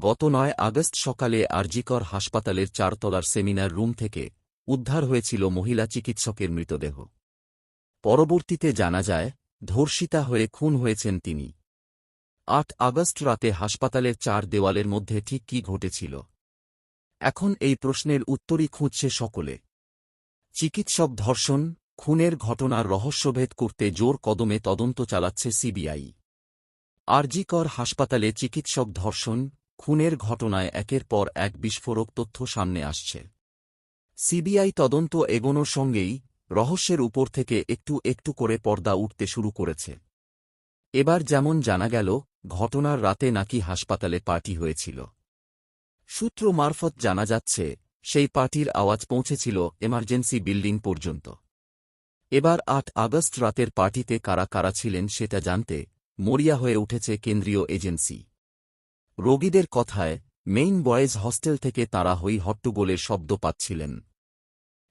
গত নয় আগস্ট সকালে আরজিকর হাসপাতালের চারতলার সেমিনার রুম থেকে উদ্ধার হয়েছিল মহিলা চিকিৎসকের মৃতদেহ। পরবর্তীতে জানা যায়, ধর্ষিতা হয়ে খুন হয়েছেন তিনি। আট আগস্ট রাতে হাসপাতালের চার দেওয়ালের মধ্যে ঠিক কি ঘটেছিল? এখন এই প্রশ্নের উত্তরই খুঁজছে সকলে। চিকিৎসক ধর্ষণ, খুনের ঘটনার রহস্যভেদ করতে জোর কদমে তদন্ত চালাচ্ছে সিবিআই। আরজিকর হাসপাতালে চিকিৎসক ধর্ষণ খুনের ঘটনায় একের পর এক বিস্ফোরক তথ্য সামনে আসছে। সিবিআই তদন্ত এগোনোর সঙ্গেই রহস্যের উপর থেকে একটু একটু করে পর্দা উঠতে শুরু করেছে। এবার যেমন জানা গেল, ঘটনার রাতে নাকি হাসপাতালে পার্টি হয়েছিল। সূত্র মারফত জানা যাচ্ছে, সেই পার্টির আওয়াজ পৌঁছেছিল এমার্জেন্সি বিল্ডিং পর্যন্ত। এবার আট আগস্ট রাতের পার্টিতে কারা কারা ছিলেন সেটা জানতে মরিয়া হয়ে উঠেছে কেন্দ্রীয় এজেন্সি। রোগীদের কথায়, মেইন বয়েজ হস্টেল থেকে তাঁরা হই হট্টগোলের শব্দ পাচ্ছিলেন।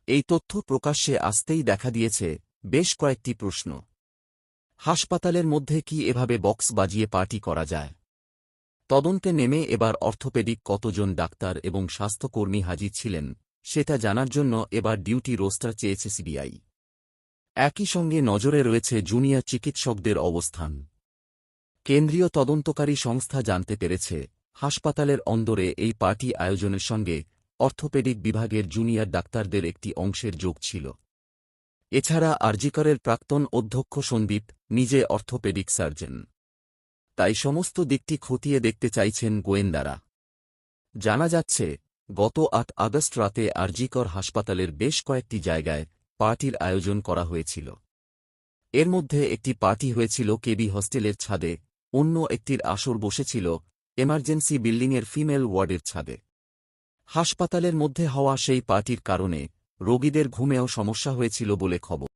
এই তথ্য প্রকাশ্যে আসতেই দেখা দিয়েছে বেশ কয়েকটি প্রশ্ন। হাসপাতালের মধ্যে কি এভাবে বক্স বাজিয়ে পার্টি করা যায়? তদন্তে নেমে এবার অর্থোপেডিক কতজন ডাক্তার এবং স্বাস্থ্যকর্মী হাজির ছিলেন, সেটা জানার জন্য এবার ডিউটি রোস্টার চেয়েছে সিবিআই। একই সঙ্গে নজরে রয়েছে জুনিয়র চিকিৎসকদের অবস্থান। কেন্দ্রীয় তদন্তকারী সংস্থা জানতে পেরেছে, হাসপাতালের অন্দরে এই পার্টি আয়োজনের সঙ্গে অর্থোপেডিক বিভাগের জুনিয়র ডাক্তারদের একটি অংশের যোগ ছিল। এছাড়া আরজিকরের প্রাক্তন অধ্যক্ষ সন্দীপ নিজে অর্থোপেডিক সার্জন। তাই সমস্ত দিকটি খতিয়ে দেখতে চাইছেন গোয়েন্দারা। জানা যাচ্ছে, গত আট আগস্ট রাতে আরজিকর হাসপাতালের বেশ কয়েকটি জায়গায় পার্টির আয়োজন করা হয়েছিল। এর মধ্যে একটি পার্টি হয়েছিল কেবি হস্টেলের ছাদে অন্য একটির আসর বসেছিল, এমার্জেন্সি বিল্ডিংয়ের ফিমেল ওয়ার্ডের ছাদে। হাসপাতালের মধ্যে হওয়া সেই পার্টির কারণে রোগীদের ঘুমেও সমস্যা হয়েছিল বলে খবর।